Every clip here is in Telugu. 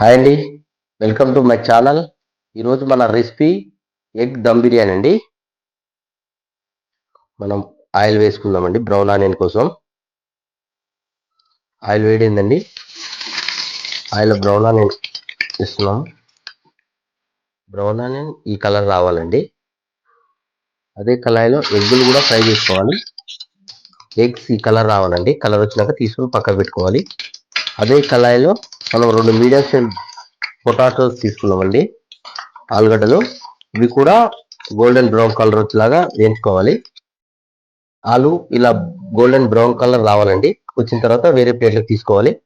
హాయ్ అండి. Welcome to my channel. ఈరోజు మన రెసిపీ ఎగ్ దమ్ బిర్యానీ అండి. మనం ఆయిల్ వేసుకుందామండి బ్రౌన్ ఆనియన్ కోసం. ఆయిల్ వేడిందండి. ఆయిల్ బ్రౌన్ ఆనియన్ ఇస్తున్నాం బ్రౌన్ ఆనియన్ ఈ కలర్ రావాలండి. అదే కళాయిలో ఎగ్గులు కూడా ఫ్రై చేసుకోవాలి. ఎగ్స్ ఈ కలర్ రావాలండి. కలర్ వచ్చినాక తీసుకొని పక్కకు పెట్టుకోవాలి. అదే కళాయిలో మనం రెండు మీడియం సైజ్ పొటాటోస్ తీసుకున్నామండి ఆలుగడ్డలు. ఇవి కూడా గోల్డెన్ బ్రౌన్ కలర్ వచ్చేలాగా వేయించుకోవాలి. ఆలు ఇలా గోల్డెన్ బ్రౌన్ కలర్ రావాలండి. వచ్చిన తర్వాత వేరే ప్లేట్లోకి తీసుకోవాలి.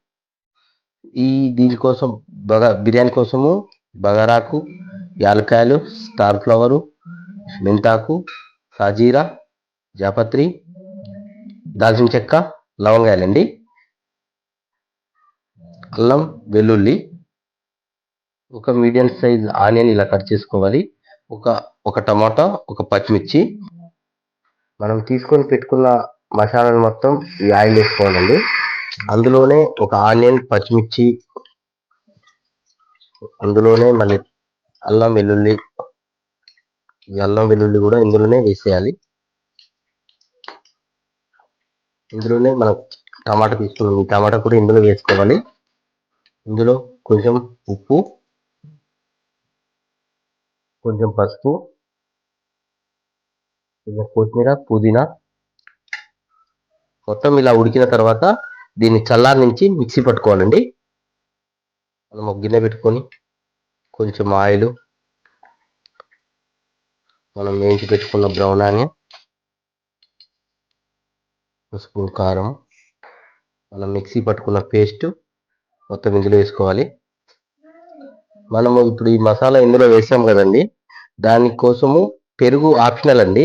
ఈ దీనికోసం బగా బిర్యానీ కోసము బగారాకు యాలకాయలు స్టార్ ఫ్లవరు మెంతాకు సాజీరా జాపత్రి దాల్చిన చెక్క లవంగాయలండి. అల్లం వెల్లుల్లి ఒక మీడియం సైజ్ ఆనియన్ ఇలా కట్ చేసుకోవాలి. ఒక ఒక టమాటా ఒక పచ్చిమిర్చి. మనం తీసుకొని పెట్టుకున్న మసాలాలు మొత్తం ఈ ఆయిల్ వేసుకోవాలండి. అందులోనే ఒక ఆనియన్ పచ్చిమిర్చి అందులోనే మళ్ళీ అల్లం వెల్లుల్లి ఈ అల్లం వెల్లుల్లి కూడా ఇందులోనే వేసేయాలి. ఇందులోనే మనం టమాటా తీసుకున్నాం. ఈ టమాటా కూడా ఇందులో వేసుకోవాలి. ఇందులో కొంచెం ఉప్పు కొంచెం పసుపు కొంచెం కొత్తిమీర పుదీనా మొత్తం ఇలా ఉడికిన తర్వాత దీన్ని చల్లారి నుంచి మిక్సీ పట్టుకోవాలండి. మనం ఒక గిన్నె పెట్టుకొని కొంచెం ఆయిల్ మనం వేయించి పెట్టుకున్న బ్రౌన్ ఆనియన్ స్పూన్ కారం మనం మిక్సీ పట్టుకున్న పేస్ట్ మొత్తం ఇందులో వేసుకోవాలి. మనము ఇప్పుడు ఈ మసాలా ఇందులో వేసాం కదండి. దానికోసము పెరుగు ఆప్షనల్ అండి.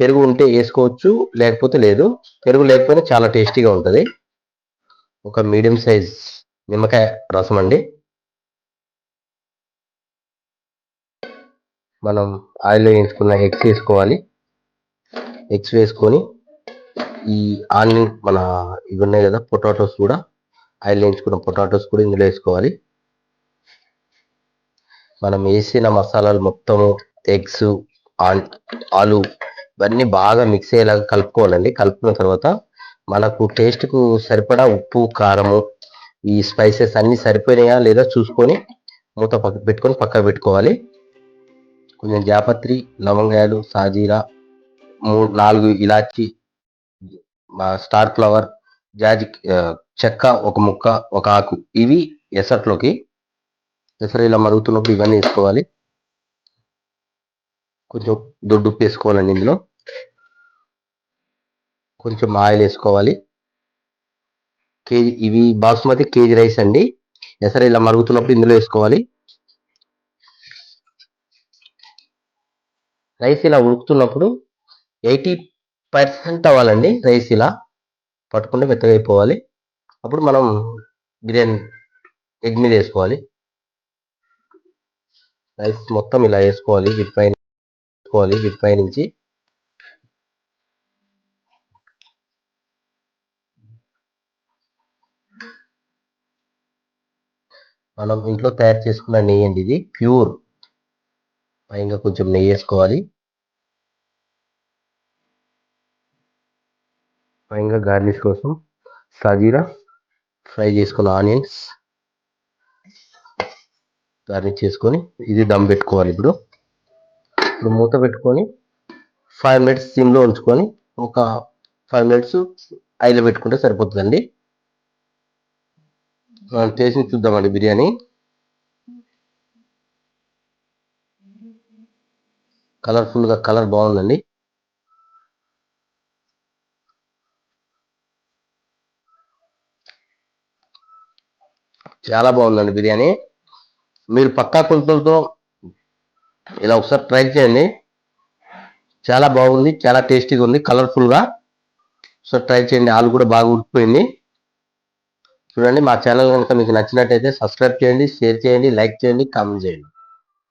పెరుగు ఉంటే వేసుకోవచ్చు లేకపోతే లేదు. పెరుగు లేకపోయినా చాలా టేస్టీగా ఉంటుంది. ఒక మీడియం సైజ్ నిమ్మకాయ రసం అండి. మనం ఆయిల్ వేయించుకున్న ఎగ్స్ వేసుకోవాలి. ఎగ్స్ వేసుకొని ఈ ఆనియన్ మన ఇవి ఉన్నాయి కదా పొటాటోస్ కూడా ఆయిల్ వేయించుకున్న పొటాటోస్ కూడా ఇందులో వేసుకోవాలి. మనం వేసిన మసాలాలు మొత్తము ఎగ్స్ ఆలు ఇవన్నీ బాగా మిక్స్ అయ్యేలాగా కలుపుకోవాలండి. కలుపుకున్న తర్వాత మనకు టేస్ట్కు సరిపడా ఉప్పు కారము ఈ స్పైసెస్ అన్నీ సరిపోయినాయా లేదా చూసుకొని మూత పక్క పెట్టుకొని పక్క పెట్టుకోవాలి. కొంచెం జాపత్రి లవంగాయలు సాజీరా మూడు నాలుగు ఇలాచి స్టార్ ఫ్లవర్ జాజి చెక్క ఒక ముక్క ఒక ఆకు ఇవి ఎసట్లోకి ఎసరు ఇలా మరుగుతున్నప్పుడు ఇవన్నీ వేసుకోవాలి. కొంచెం దొడ్డు ఉప్పు వేసుకోవాలండి ఇందులో. కొంచెం ఆయిల్ వేసుకోవాలి. కేజీ ఇవి బాస్మతి కేజీ రైస్ అండి. ఎసరు ఇలా మరుగుతున్నప్పుడు ఇందులో వేసుకోవాలి. రైస్ ఇలా ఉడుకుతున్నప్పుడు ఎయిటీ పర్సెంట్ అవ్వాలండి రైస్ ఇలా. పట్టుకుంటే మెత్తగా అయిపోవాలి. అప్పుడు మనం బిర్యానీ ఎగ్ మీద వేసుకోవాలి. రైస్ మొత్తం ఇలా వేసుకోవాలి. వీటిపై వేసుకోవాలి. వీటిపై నుంచి మనం ఇంట్లో తయారు చేసుకున్న నెయ్యి అండి ఇది. ప్యూర్. పైగా కొంచెం నెయ్యి వేసుకోవాలి. ఫైన్గా గార్నిష్ కోసం సాజీరా ఫ్రై చేసుకున్న ఆనియన్స్ గార్నిష్ చేసుకొని ఇది దమ్ పెట్టుకోవాలి ఇప్పుడు. ఇప్పుడు మూత పెట్టుకొని ఫైవ్ మినిట్స్ సిమ్లో ఉంచుకొని ఒక ఫైవ్ మినిట్స్ ఐలో పెట్టుకుంటే సరిపోతుందండి. మనం టేస్ట్ని చూద్దామండి బిర్యానీ. కలర్ఫుల్గా కలర్ బాగుందండి. చాలా బాగుందండి బిర్యానీ. మీరు పక్కా కొలతలతో ఇలా ఒకసారి ట్రై చేయండి. చాలా బాగుంది చాలా టేస్టీగా ఉంది కలర్ఫుల్గా. సో ట్రై చేయండి ఆలు కూడా బాగా ఉడికిపోయింది. చూడండి మా ఛానల్ కనుక మీకు నచ్చినట్టయితే సబ్స్క్రైబ్ చేయండి షేర్ చేయండి లైక్ చేయండి కామెంట్ చేయండి.